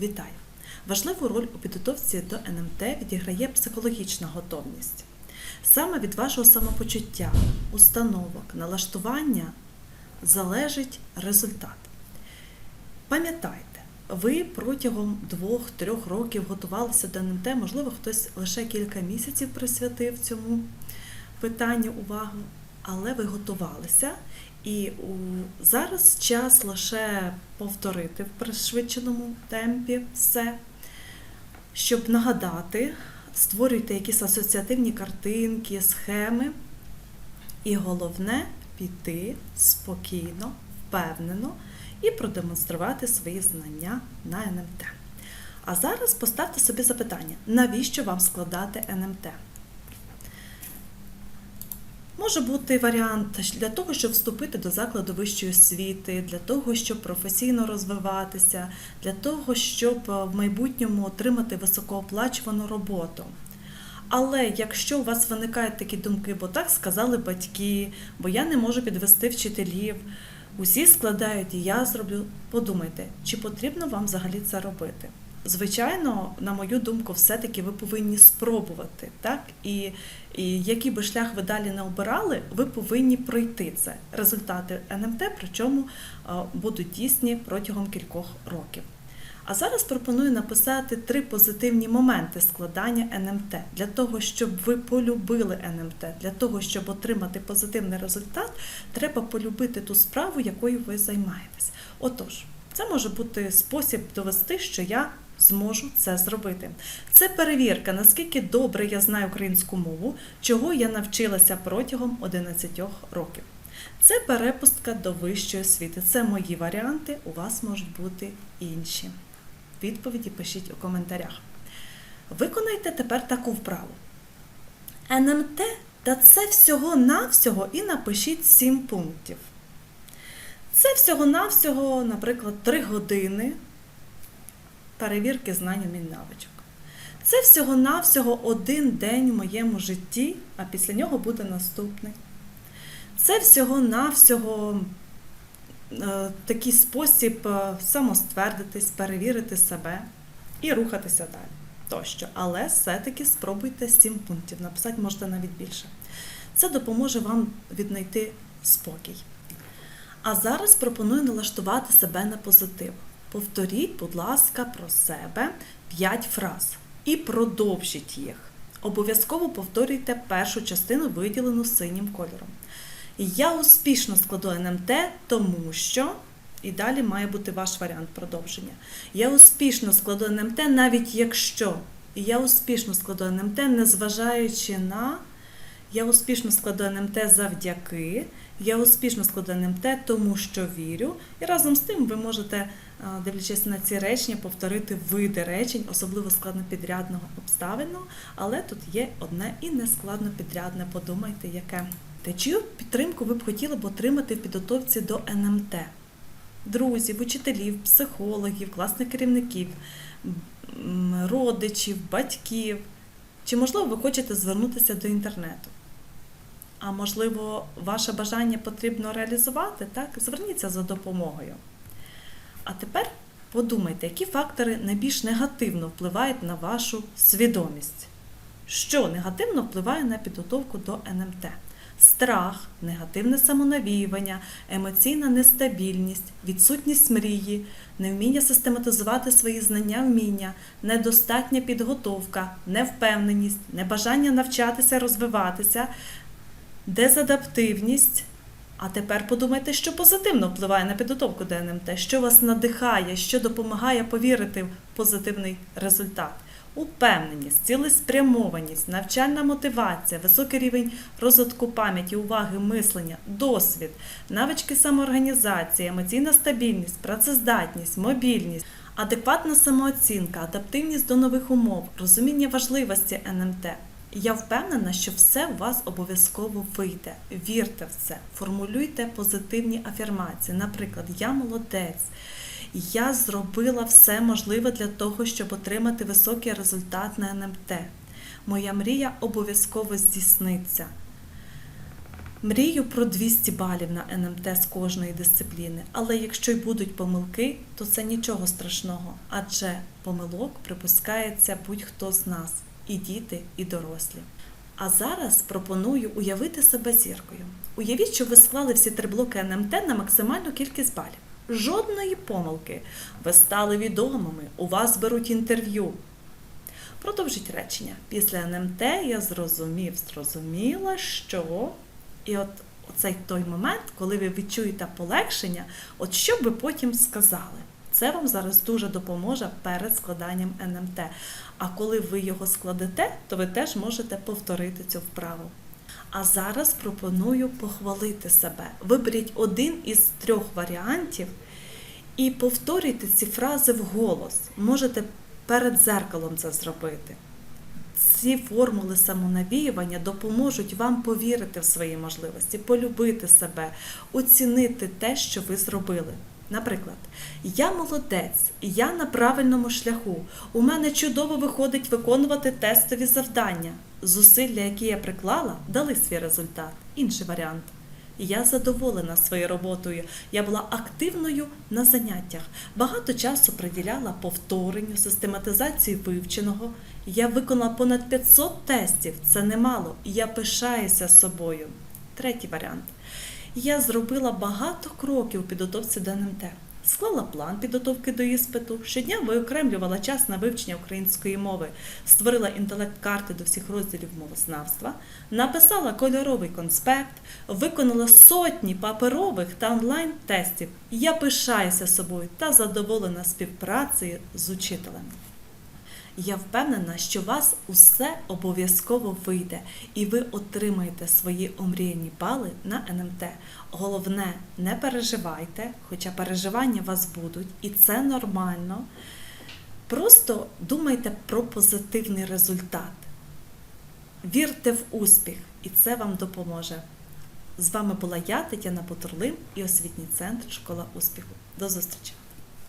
Вітаю! Важливу роль у підготовці до НМТ відіграє психологічна готовність. Саме від вашого самопочуття, установок, налаштування залежить результат. Пам'ятайте, ви протягом двох-трьох років готувалися до НМТ, можливо, хтось лише кілька місяців присвятив цьому питанню увагу, але ви готувалися. І зараз час лише повторити в пришвидшеному темпі все, щоб нагадати, створюйте якісь асоціативні картинки, схеми. І головне піти спокійно, впевнено і продемонструвати свої знання на НМТ. А зараз поставте собі запитання, навіщо вам складати НМТ? Може бути варіант для того, щоб вступити до закладу вищої освіти, для того, щоб професійно розвиватися, для того, щоб в майбутньому отримати високооплачувану роботу. Але якщо у вас виникають такі думки, бо так сказали батьки, бо я не можу підвести вчителів, усі складають і я зроблю, подумайте, чи потрібно вам взагалі це робити. Звичайно, на мою думку, все-таки ви повинні спробувати, так? І, і який би шлях ви далі не обирали, ви повинні пройти це. Результати НМТ, причому будуть дійсні протягом кількох років. А зараз пропоную написати три позитивні моменти складання НМТ для того, щоб ви полюбили НМТ, для того, щоб отримати позитивний результат, треба полюбити ту справу, якою ви займаєтесь. Отож, це може бути спосіб довести, що я зможу це зробити. Це перевірка, наскільки добре я знаю українську мову, чого я навчилася протягом 11 років. Це перепустка до вищої освіти. Це мої варіанти, у вас можуть бути інші. Відповіді пишіть у коментарях. Виконайте тепер таку вправу. НМТ та це всього-навсього і напишіть 7 пунктів. Це всього-навсього, наприклад, 3 години перевірки знань умінь навичок. Це всього-навсього один день в моєму житті, а після нього буде наступний. Це всього-навсього е, такий спосіб е, самоствердитись, перевірити себе і рухатися далі. Тощо. Але все-таки спробуйте 7 пунктів, написати можете навіть більше. Це допоможе вам віднайти спокій. А зараз пропоную налаштувати себе на позитив. Повторіть, будь ласка, про себе 5 фраз і продовжіть їх. Обов'язково повторюйте першу частину, виділену синім кольором. Я успішно складу НМТ, тому що. І далі має бути ваш варіант продовження. Я успішно складу НМТ, навіть якщо. І я успішно складу НМТ, незважаючи на. Я успішно складу НМТ завдяки. Я успішно складу НМТ, тому що вірю. І разом з тим ви можете, дивлячись на ці речення, повторити види речень, особливо складнопідрядного обставинного, але тут є одне і нескладнопідрядне. Подумайте, яке. Та чию підтримку ви б хотіли б отримати в підготовці до НМТ? Друзів, учителів, психологів, класних керівників, родичів, батьків. Чи, можливо, ви хочете звернутися до інтернету? А можливо, ваше бажання потрібно реалізувати, так? Зверніться за допомогою. А тепер подумайте, які фактори найбільш негативно впливають на вашу свідомість. Що негативно впливає на підготовку до НМТ? Страх, негативне самонавіювання, емоційна нестабільність, відсутність мрії, невміння систематизувати свої знання, вміння, недостатня підготовка, невпевненість, небажання навчатися, розвиватися, дезадаптивність. А тепер подумайте, що позитивно впливає на підготовку до НМТ, що вас надихає, що допомагає повірити в позитивний результат. Упевненість, цілеспрямованість, навчальна мотивація, високий рівень розвитку пам'яті, уваги, мислення, досвід, навички самоорганізації, емоційна стабільність, працездатність, мобільність, адекватна самооцінка, адаптивність до нових умов, розуміння важливості НМТ. Я впевнена, що все у вас обов'язково вийде. Вірте в це, формулюйте позитивні афірмації. Наприклад, я молодець. Я зробила все можливе для того, щоб отримати високий результат на НМТ. Моя мрія обов'язково здійсниться. Мрію про 200 балів на НМТ з кожної дисципліни, але якщо й будуть помилки, то це нічого страшного, адже помилок припускається будь-хто з нас, і діти, і дорослі. А зараз пропоную уявити себе зіркою. Уявіть, що ви склали всі три блоки НМТ на максимальну кількість балів. Жодної помилки. Ви стали відомими, у вас беруть інтерв'ю. Продовжіть речення. Після НМТ я зрозумів, зрозуміла, що. І от оцей той момент, коли ви відчуєте полегшення, от що б ви потім сказали. Це вам зараз дуже допоможе перед складанням НМТ. А коли ви його складете, то ви теж можете повторити цю вправу. А зараз пропоную похвалити себе. Виберіть один із трьох варіантів і повторюйте ці фрази вголос. Можете перед зеркалом це зробити. Ці формули самонавіювання допоможуть вам повірити в свої можливості, полюбити себе, оцінити те, що ви зробили. Наприклад, я молодець, я на правильному шляху. У мене чудово виходить виконувати тестові завдання. Зусилля, які я приклала, дали свій результат. Інший варіант. Я задоволена своєю роботою. Я була активною на заняттях. Багато часу приділяла повторенню, систематизації вивченого. Я виконала понад 500 тестів. Це немало. Я пишаюся собою. Третій варіант. Я зробила багато кроків у підготовці до НМТ. Склала план підготовки до іспиту, щодня виокремлювала час на вивчення української мови, створила інтелект-карти до всіх розділів мовознавства, написала кольоровий конспект, виконала сотні паперових та онлайн-тестів. Я пишаюся собою та задоволена співпрацею з учителем. Я впевнена, що у вас усе обов'язково вийде, і ви отримаєте свої омріяні бали на НМТ. Головне, не переживайте, хоча переживання вас будуть, і це нормально. Просто думайте про позитивний результат. Вірте в успіх, і це вам допоможе. З вами була я, Тетяна Потурлин і освітній центр Школа успіху. До зустрічі!